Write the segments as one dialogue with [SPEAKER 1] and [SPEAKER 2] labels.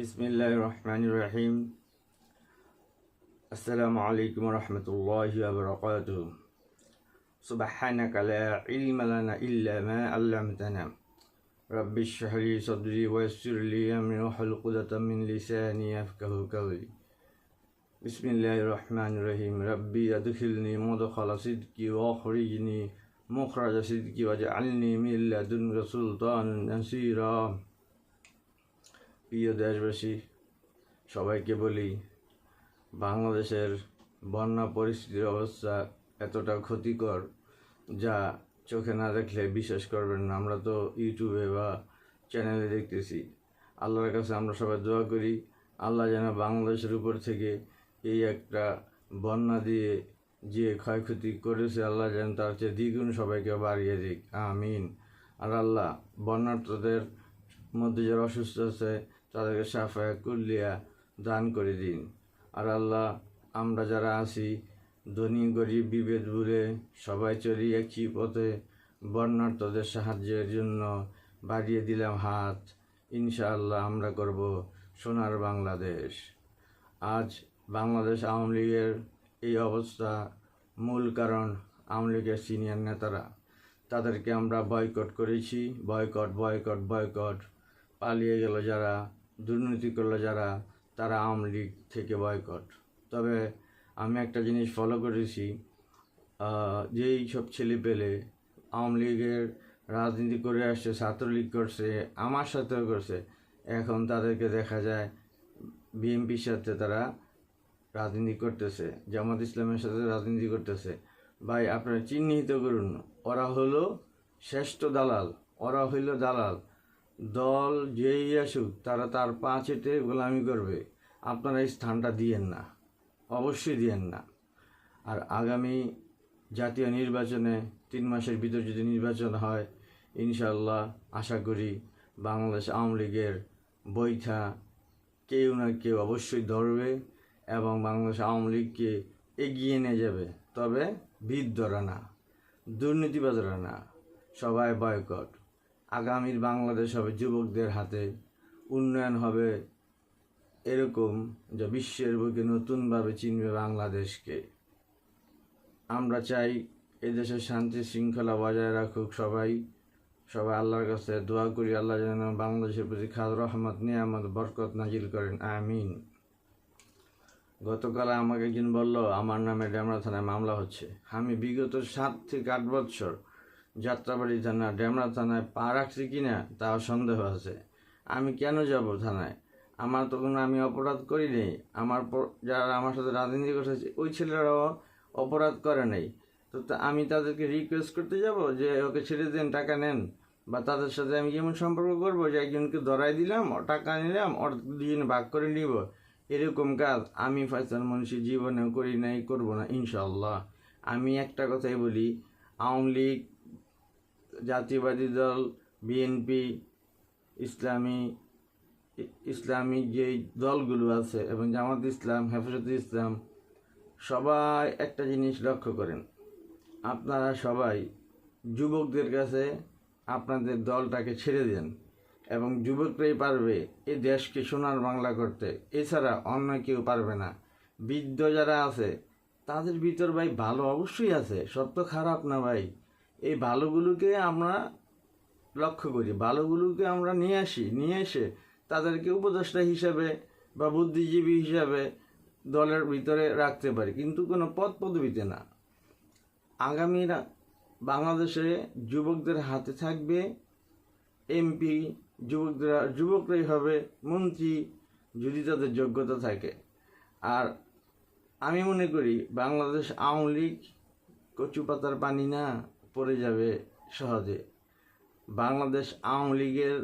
[SPEAKER 1] بسم الله الرحمن الرحيم السلام عليكم ورحمة الله وبركاته سبحانك لا علم لنا إلا ما علمتنا رب اشرح لي صدري ويسر لي أمري واحلل عقدة من لساني يفقه قولي بسم الله الرحمن الرحيم ربي أدخلني مدخل صدقي وأخرجني مخرج প্রিয় দেশবাসী, সবাইকে বলি, বাংলাদেশের বন্যা পরিস্থিতির অবস্থা এতটা ক্ষতিকর যা চোখে না দেখলে বিশ্বাস করবেন না। আমরা তো ইউটিউবে বা চ্যানেলে দেখতেছি। আল্লাহর কাছে আমরা সবাই দোয়া করি, আল্লাহ যেন বাংলাদেশের উপর থেকে এই একটা বন্যা দিয়ে যে ক্ষয়ক্ষতি করেছে, আল্লাহ যেন তার চেয়ে দ্বিগুণ সবাইকে বাড়িয়ে দিক। আমিন। আর আল্লাহ বন্যার্থদের মধ্যে যারা অসুস্থ আছে তাদেরকে সাফায়া কুল্লিয়া দান করে দিন। আর আল্লাহ, আমরা যারা আছি, ধনী, গরিব, বিভেদ ভুলে সবাই চলি একই পথে। বর্ণার্থদের সাহায্যের জন্য বাড়িয়ে দিলাম হাত। ইনশাআল্লাহ আমরা করব সোনার বাংলাদেশ। আজ বাংলাদেশ আওয়ামী লীগের এই অবস্থা মূল কারণ আওয়ামী লীগের সিনিয়র নেতারা। তাদেরকে আমরা বয়কট করেছি। Boycott boycott boycott. পালিয়ে গেল যারা দুর্নীতি করল যারা, তারা আওয়ামী লীগ থেকে বয়কট তবে আমি একটা জিনিস ফলো করেছি যেই সব ছেলে পেলে আওয়ামী লীগের রাজনীতি করে আসছে, ছাত্রলীগ করছে, আমার সাথেও করছে, এখন তাদেরকে দেখা যায় বিএনপির সাথে তারা রাজনীতি করতেছে, জামাত ইসলামের সাথে রাজনীতি করতেছে। ভাই, আপনারা চিহ্নিত করুন ওরা হলো শ্রেষ্ঠ দালাল, ওরা হইল দালাল। দল যেই আসুক, তারা তার পা চেটে গোলামি করবে। আপনারা এই স্থানটা দিয়েন না। অবশ্যই দিয়েন না। আর আগামী জাতীয় নির্বাচনে তিন মাসের ভিতর যদি নির্বাচন হয় ইনশাল্লাহ আশা করি বাংলাদেশ আওয়ামী লীগের বৈঠা কেউ না কেউ অবশ্যই ধরবে এবং বাংলাদেশ আওয়ামী লীগকে এগিয়ে নিয়ে যাবে। তবে বিদ্যরা না, দুর্নীতিবাজরা না, সবাই বয়কট। আগামীর বাংলাদেশ হবে যুবকদের হাতে, উন্নয়ন হবে এরকম যে বিশ্বের বুকে নতুনভাবে চিনবে বাংলাদেশকে। আমরা চাই এদেশের শান্তি শৃঙ্খলা বজায় রাখুক সবাই। সবাই আল্লাহর কাছে দোয়া করি, আল্লাহ যেন বাংলাদেশের প্রতি খাদ, রহমত, নিয়ামত, বরকত নাজিল করেন। আমিন। গতকাল আমাকে একজন বলল, আমার নামে ডেমরা থানায় মামলা হচ্ছে। আমি বিগত সাত থেকে আট বছর যাত্রাবাড়ি থানা ডেমরা থানায় পা রাখছি কি না তাও সন্দেহ আছে। আমি কেন যাব থানায়? আমার তো কোনো আমি অপরাধ করি নেই। আমার যারা আমার সাথে রাজনীতি করতেছে, ওই ছেলেরাও অপরাধ করে নেই। তো আমি তাদেরকে রিকোয়েস্ট করতে যাব যে ওকে ছেড়ে দেন, টাকা নেন। বা তাদের সাথে আমি যেমন সম্পর্ক করব যে একজনকে ধরাই দিলাম টাকা নিলাম, ওর দুজনে ভাগ করে নিব। এরকম কাজ আমি ফয়সাল মুন্সি জীবনেও করি নাই, করব না ইনশাল্লাহ আমি একটা কথাই বলি, আওয়ামী লীগ জাতীয়বাদী দল বিএনপি ইসলামী ইসলামী যে দলগুলো আছে এবং জামাত ইসলাম, হেফাজত ইসলাম, সবাই একটা জিনিস লক্ষ্য করেন। আপনারা সবাই যুবকদের কাছে আপনাদের দলটাকে ছেড়ে দেন এবং যুবকরাই পারবে এই দেশকে সোনার বাংলা করতে। এছাড়া অন্য কেউ পারবে না। বৃদ্ধ যারা আছে, তাদের ভিতর ভাই ভালো অবশ্যই আছে সব তো খারাপ না ভাই। এই ভালোগুলোকে আমরা লক্ষ্য করি। ভালোগুলোকে আমরা নিয়ে আসি, নিয়ে এসে তাদেরকে উপদেষ্টা হিসাবে বা বুদ্ধিজীবী হিসাবে দলের ভিতরে রাখতে পারি, কিন্তু কোনো পদ পদবিতে না। আগামীরা বাংলাদেশে যুবকদের হাতে থাকবে এমপি, যুবকরা, যুবকরাই হবে মন্ত্রী যদি তাদের যোগ্যতা থাকে। আর আমি মনে করি বাংলাদেশ আওয়ামী লীগ কচু পাতার পানি না। পড়ে যাবে সহজে। বাংলাদেশ আওয়ামী লীগের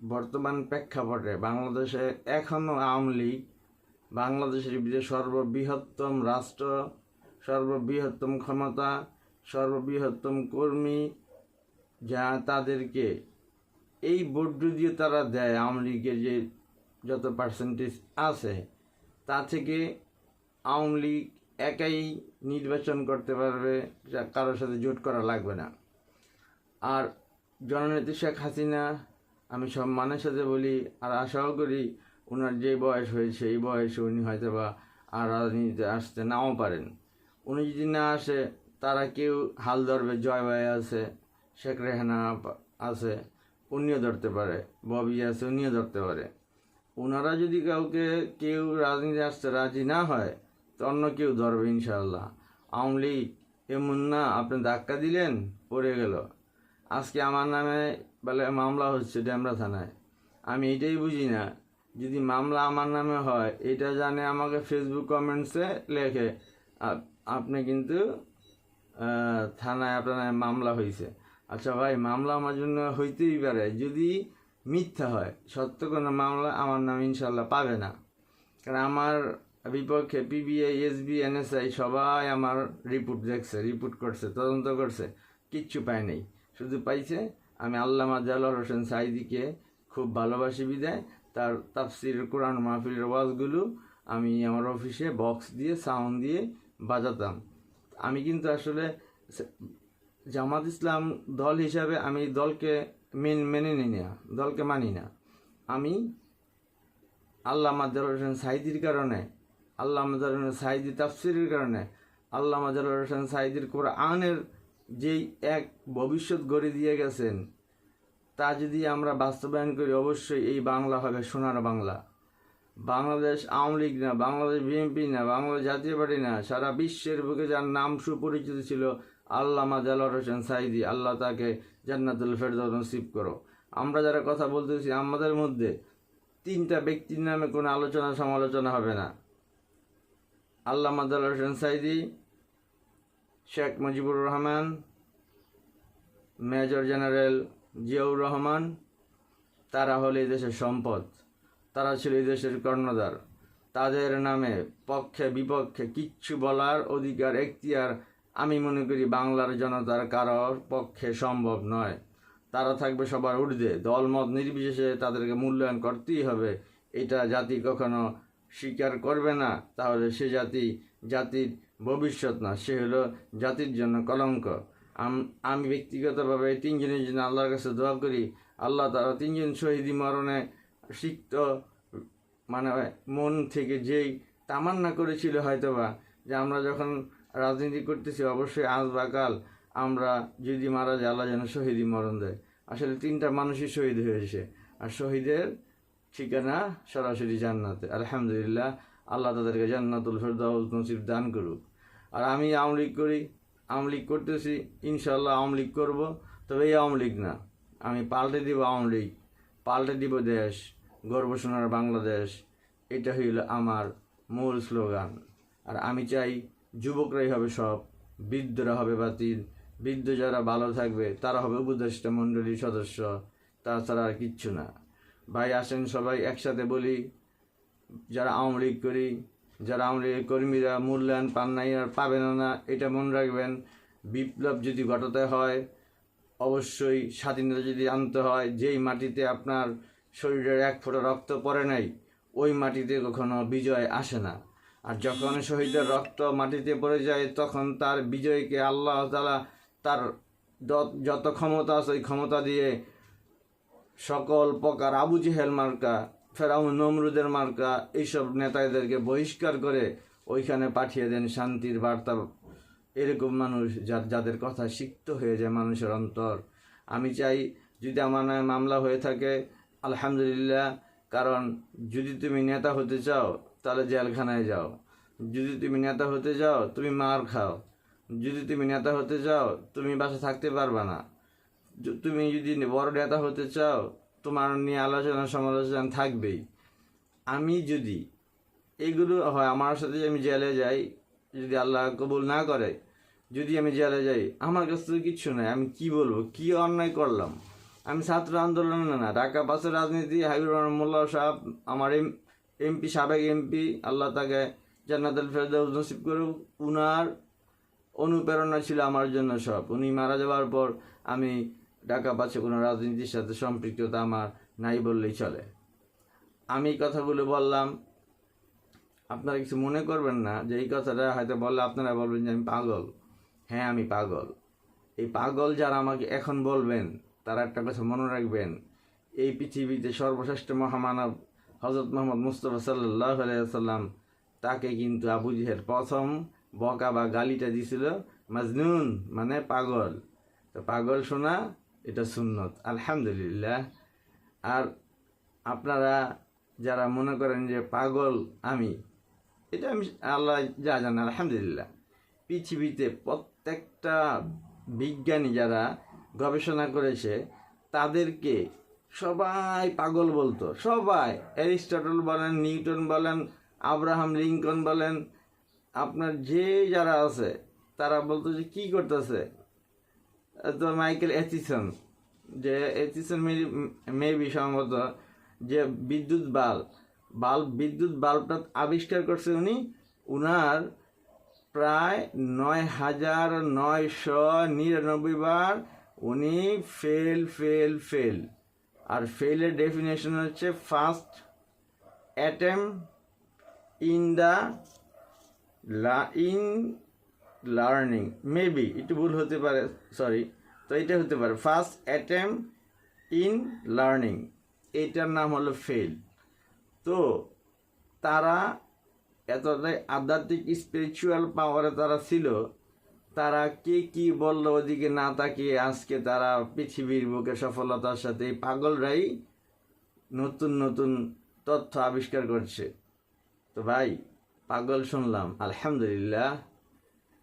[SPEAKER 1] বর্তমান প্রেক্ষাপটে বাংলাদেশে এখনও আওয়ামী লীগ বাংলাদেশের ভিতরে সর্ববৃহত্তম রাষ্ট্র, সর্ববৃহত্তম ক্ষমতা, সর্ববৃহত্তম কর্মী যা তাদেরকে এই ভোট যদিও তারা দেয় আওয়ামী লীগের যে যত পার্সেন্টেজ আছে, তা থেকে আওয়ামী লীগ একাই নির্বাচন করতে পারবে কারোর সাথে জোট করা লাগবে না। আর জননেত্রী শেখ হাসিনা, আমি সব সম্মানের সাথে বলি, আর আশাও করি ওনার যে বয়স হয়েছে এই বয়সে উনি হয়তো বা আর রাজনীতিতে আসতে নাও পারেন। উনি যদি না আসে, তারা কেউ হাল ধরবে, জয় ভাই আছে, শেখ রেহানা আছে, উনিও ধরতে পারে, ববি আছে, উনিও ধরতে পারে। ওনারা যদি কাউকে, কেউ রাজনীতি আসতে রাজি না হয় অন্য কেউ ধরবে ইনশাল্লাহ আওয়ামী লীগ এমন না আপনি ধাক্কা দিলেন, পড়ে গেল। আজকে আমার নামে বলে মামলা হচ্ছে ড্যামরা থানায়। আমি এটাই বুঝি না। যদি মামলা আমার নামে হয়, এটা জানে আমাকে ফেসবুক কমেন্টসে লেখে, আপ- আপনি কিন্তু থানায় আপনার মামলা হয়েছে আচ্ছা ভাই, মামলা আমার জন্য হইতেই পারে। যদি মিথ্যা হয়, সত্য কোনো মামলা আমার নাম ইনশাল্লাহ পাবে না। কারণ আমার বিপক্ষে পিবিআই এসবি এনএসআই সবাই আমার রিপোর্ট দেখছে রিপোর্ট করছে, তদন্ত করছে, কিচ্ছু পায় নাই। শুধু পাইছে, আমি আল্লামা জালাল হোসেন সাইদিকে খুব ভালোবাসি বিদায়। তার তাফসির, কোরআন মাহফিলের ওয়াজগুলো আমি আমার অফিসে বক্স দিয়ে সাউন্ড দিয়ে বাজাতাম। আমি কিন্তু আসলে জামাত ইসলাম দল হিসাবে আমি দলকে মেন, মেনে নিই না, দলকে মানি না। আমি আল্লাহ মাজার হোসেন সাইদির কারণে আল্লাহ মাজার সাইদি তাফসিরের কারণে আল্লাহ মাজার হোসেন সাইদির কোরআনের যেই এক ভবিষ্যৎ গড়ে দিয়ে গেছেন, তা যদি আমরা বাস্তবায়ন করি, অবশ্যই এই বাংলা হবে সোনার বাংলা। বাংলাদেশ আওয়ামী লীগ না, বাংলাদেশ বিএনপি না, বাংলাদেশ জাতীয় পার্টি না, সারা বিশ্বের বুকে যার নাম সুপরিচিত ছিল আল্লামা জালাল হোসেন সাইদি, আল্লাহ তাকে জান্নাতুল ফেরদৌস নসিব করো। আমরা যারা কথা বলতেছি, আমাদের মধ্যে তিনটা ব্যক্তির নামে কোনো আলোচনা সমালোচনা হবে না। আল্লামা জালাল হোসেন সাইদি, শেখ মুজিবুর রহমান, মেজর জেনারেল জিয়াউর রহমান, তারা হলো এই দেশের সম্পদ। তারা ছিল এই দেশের কর্ণধার। তাদের নামে পক্ষে, বিপক্ষে কিচ্ছু বলার অধিকার, এখতিয়ার আমি মনে করি বাংলার জনতার কারোর পক্ষে সম্ভব নয়। তারা থাকবে সবার ঊর্ধ্বে। দলমত নির্বিশেষে তাদেরকে মূল্যায়ন করতেই হবে। এটা জাতি কখনো স্বীকার করবে না, তাহলে সে জাতি, জাতির ভবিষ্যৎ না। সে হলো জাতির জন্য কলঙ্ক। আম- ব্যক্তিগতভাবে তিনজনের জন্য আল্লাহর কাছে দোয়া করি। আল্লাহ তারা তিনজন শহীদি মরণে সিক্ত মানে মন থেকে যেই তামান্না করেছিল হয়তোবা, যে আমরা যখন রাজনীতি করতেছি, অবশ্যই আজ বা কাল আমরা যদি মারা যায় আল্লাহ যেন শহীদি মরণ দেয়। আসলে তিনটা মানুষই শহীদ হয়েছে। আর শহীদের ঠিকানা সরাসরি জান্নাতে। আলহামদুলিল্লাহ, আল্লাহ তাদেরকে জান্নাতুল ফেরদাউস নসিব দান করুক। আর আমি আওয়ামী লীগ করি, আওয়ামী লীগ করতেছি ইনশাল্লাহ আওয়ামী লীগ করব। তবে এই আওয়ামী লীগ না, আমি পাল্টে দিব আওয়ামী লীগ, পাল্টে দিব দেশ, গর্ব সোনার বাংলাদেশ, এটা হইল আমার মূল স্লোগান। আর আমি চাই যুবকরাই হবে সব, বৃদ্ধরা হবে বাতিল, বৃদ্ধ যারা ভালো থাকবে, তারা হবে উপদেষ্টা মণ্ডলীর সদস্য, তাছাড়া আর কিচ্ছু না। ভাই আসেন সবাই, একসাথে বলি, যারা আওয়ামী লীগ করি, যারা আওয়ামী লীগের কর্মীরা মূল্যায়ন পান নাই আর পাবেন না, এটা মনে রাখবেন, বিপ্লব যদি ঘটাতে হয়, অবশ্যই স্বাধীনতা যদি আনতে হয়, যেই মাটিতে আপনার শরীরের এক ফোঁটা রক্ত পড়ে নাই, ওই মাটিতে কখনো বিজয় আসে না। আর যখন শহীদের রক্ত মাটিতে পড়ে যায়, তখন তার বিজয়কে আল্লাহ তালা তার যত- ক্ষমতা আছে, ওই ক্ষমতা দিয়ে সকল প্রকার আবু জেহেল মার্কা, ফেরাউন নমরুদের মার্কা, এইসব নেতাদেরকে বহিষ্কার করে ওইখানে পাঠিয়ে দেন শান্তির বার্তা। এরকম মানুষ যার, যাদের কথা সিক্ত হয়ে যায় মানুষের অন্তর। আমি চাই যদি আমার নামে মামলা হয়ে থাকে, আলহামদুলিল্লাহ, কারণ যদি তুমি নেতা হতে চাও, তাহলে জেলখানায় যাও। যদি তুমি নেতা হতে চাও, তুমি মার খাও। যদি তুমি নেতা হতে চাও, তুমি বাসা থাকতে পারবা না। তুমি যদি বড় নেতা হতে চাও, তোমার নিয়ে আলোচনা সমালোচনা থাকবেই। আমি যদি এগুলো হয়, আমার সাথে আমি জেলে যাই, যদি আল্লাহ কবুল না করে, যদি আমি জেলে যাই, আমার কাছে তো কিচ্ছু নাই, আমি কি বলব? কি অন্যায় করলাম? আমি ছাত্র আন্দোলন না, ঢাকা পাশের রাজনীতি, হাবিবুর রহমান, মোল্লা সাহেব, আমার এম এমপি, সাবেক এমপি, আল্লাহ তাকে জান্নাতুল ফেরদৌস নসিব করুক। উনার অনুপ্রেরণা ছিল আমার জন্য সব। উনি মারা যাওয়ার পর আমি ঢাকা পাচ্ছে কোনো রাজনীতির সাথে সম্পৃক্ততা আমার নাই বললেই চলে। আমি কথাগুলো বললাম, আপনারা কিছু মনে করবেন না যে এই কথাটা হয়তো বললে আপনারা বলবেন যে আমি পাগল। হ্যাঁ আমি পাগল। এই পাগল যারা আমাকে এখন বলবেন, তারা একটা কথা মনে রাখবেন, এই পৃথিবীতে সর্বশ্রেষ্ঠ মহামানব হজরত মোহাম্মদ মুস্তফা সাল্লাহ আলাইসাল্লাম তাকে কিন্তু আবু জেহেল প্রথম বকা বা গালিটা দিছিল, মাজনুন মানে পাগল। তো পাগল শোনা এটা সুন্নত, আলহামদুলিল্লাহ। আর আপনারা যারা মনে করেন যে পাগল আমি, এটা আমি আল্লাহ যা জানে, আলহামদুলিল্লাহ। পৃথিবীতে প্রত্যেকটা বিজ্ঞানী যারা গবেষণা করেছে, তাদেরকে সবাই পাগল বলতো। সবাই, অ্যারিস্টটল বলেন, নিউটন বলেন, আব্রাহাম লিঙ্কন বলেন, আপনার যে যারা আছে, তারা বলতো যে কী করতেছে? তো মাইকেল এথিসন, যে এথিসন মেবি সম্ভবত যে বিদ্যুৎ বাল্ব বাল্ব, বিদ্যুৎ বাল্বটা আবিষ্কার করছে উনি, উনার প্রায় নয় হাজার নয়শো নিরানব্বই বার উনি ফেল ফেল ফেল আর ফেলের ডেফিনেশন হচ্ছে first attempt in the in learning maybe একটু ভুল হতে পারে সরি তো এটা হতে পারে। ফার্স্ট অ্যাটেম ইন লার্নিং এটার নাম হলো ফেল তো তারা এতটাই আধ্যাত্মিক স্পিরিচুয়াল পাওয়ারে তারা ছিল, তারা কে কি বলল ওদিকে না তাকিয়ে আজকে তারা পৃথিবীর বুকে সফলতার সাথে এই পাগলরাই নতুন নতুন তথ্য আবিষ্কার করছে। তো ভাই, পাগল শুনলাম, আলহামদুলিল্লাহ।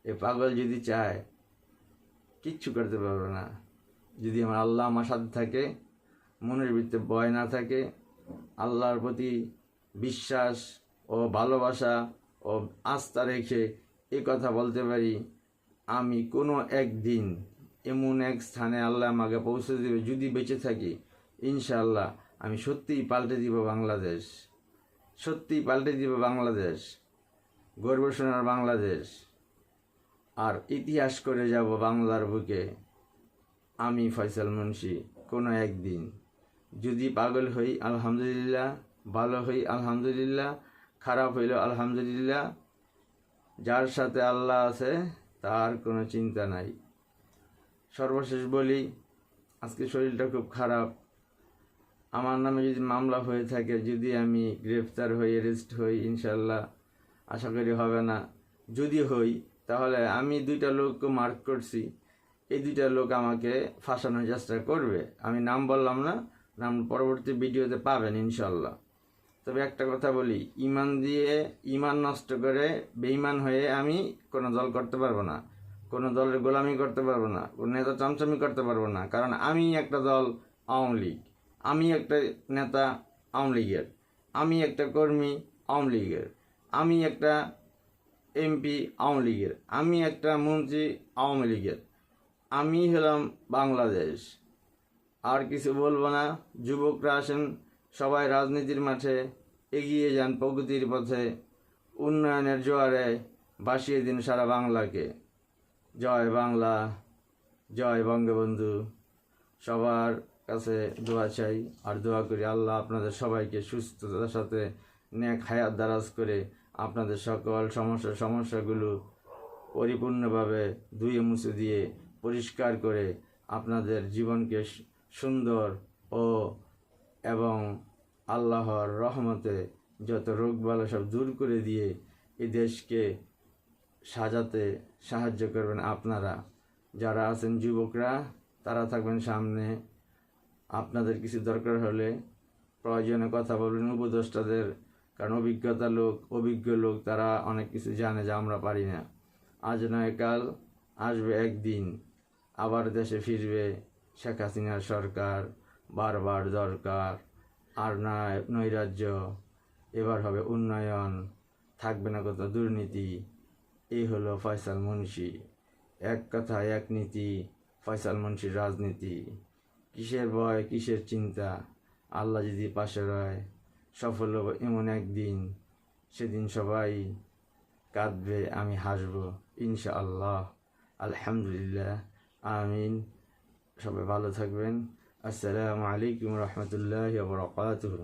[SPEAKER 1] এ পাগল যদি চায়, কিচ্ছু করতে পারবে না। যদি আমার আল্লাহ আমার সাথে থাকে, মনের ভিতরে ভয় না থাকে, আল্লাহর প্রতি বিশ্বাস ও ভালোবাসা ও আস্থা রেখে এ কথা বলতে পারি, আমি কোনো একদিন এমন এক স্থানে আল্লাহ আমাকে পৌঁছে দেবে, যদি বেঁচে থাকি, ইনশাআল্লাহ আমি সত্যিই পাল্টে দিব বাংলাদেশ। সত্যিই পাল্টে দিব বাংলাদেশ। গর্বসোনার বাংলাদেশ। আর ইতিহাস করে যাব বাংলার বুকে। আমি ফয়সাল মুন্সি, কোনো একদিন। যদি পাগল হই, আলহামদুলিল্লাহ। ভালো হই, আলহামদুলিল্লাহ। খারাপ হইল আলহামদুলিল্লাহ। যার সাথে আল্লাহ আছে, তার কোনো চিন্তা নাই। সর্বশেষ বলি, আজকে শরীরটা খুব খারাপ। আমার নামে যদি মামলা হয়ে থাকে, যদি আমি গ্রেফতার হই অ্যারেস্ট হই ইনশাল্লাহ আশা করি হবে না। যদি হই তাহলে আমি দুইটা লোককে মার্ক করছি। এই দুইটা লোক আমাকে ফাঁসানোর চেষ্টা করবে। আমি নাম বললাম না, নাম পরবর্তী ভিডিওতে পাবেন ইনশাল্লাহ তবে একটা কথা বলি, ইমান দিয়ে ইমান নষ্ট করে বেইমান হয়ে আমি কোনো দল করতে পারব না। কোনো দলের গোলামি করতে পারব না, কোনো নেতা চমচমি করতে পারব না, কারণ আমি একটা দল আওয়ামী লীগ। আমি একটা নেতা আওয়ামী লীগের। আমি একটা কর্মী আওয়ামী লীগের। আমি একটা এমপি আওয়ামী লীগের। আমি একটা মন্ত্রী আওয়ামী লীগের। আমি হলাম বাংলাদেশ। আর কিছু বলব না। যুবকরা আসেন, সবাই রাজনীতির মাঠে এগিয়ে যান প্রগতির পথে। উন্নয়নের জোয়ারে ভাসিয়ে দিন সারা বাংলাকে। জয় বাংলা, জয় বঙ্গবন্ধু। সবার কাছে দোয়া চাই। আর দোয়া করি আল্লাহ আপনাদের সবাইকে সুস্থতার সাথে ন্যাক হায়াত দারাজ করে আপনাদের সকল সমস্যা সমস্যাগুলো পরিপূর্ণভাবে ধুয়ে মুছে দিয়ে পরিষ্কার করে আপনাদের জীবনকে সুন্দর ও এবং আল্লাহর রহমতে যত রোগ বালা সব দূর করে দিয়ে এই দেশকে সাজাতে সাহায্য করবেন আপনারা। যারা আছেন যুবকরা, তারা থাকবেন সামনে। আপনাদের কিছু দরকার হলে প্রয়োজনে কথা বলবেন। উপদেষ্টাদের কারণ অভিজ্ঞতা লোক, অভিজ্ঞ লোক, তারা অনেক কিছু জানে যা আমরা পারি না। আজ নয়, কাল আসবে একদিন। আবার দেশে ফিরবে শেখ হাসিনার সরকার, বারবার দরকার। আর নয়, নৈরাজ্য। এবার হবে উন্নয়ন। থাকবে না কত দুর্নীতি। এই হলো ফয়সাল মুন্সি। এক কথা এক নীতি, ফয়সাল মুন্সির রাজনীতি। কিসের ভয়, কিসের চিন্তা? আল্লাহ যদি পাশে রয় সফল হব এমন একদিন, সেদিন সবাই কাঁদবে, আমি হাসবো ইনশা আল্লাহ আলহামদুলিল্লাহ, আমিন। সবাই ভালো থাকবেন। আসসালামু আলাইকুম রহমতুল্লাহ বরকাতুহ।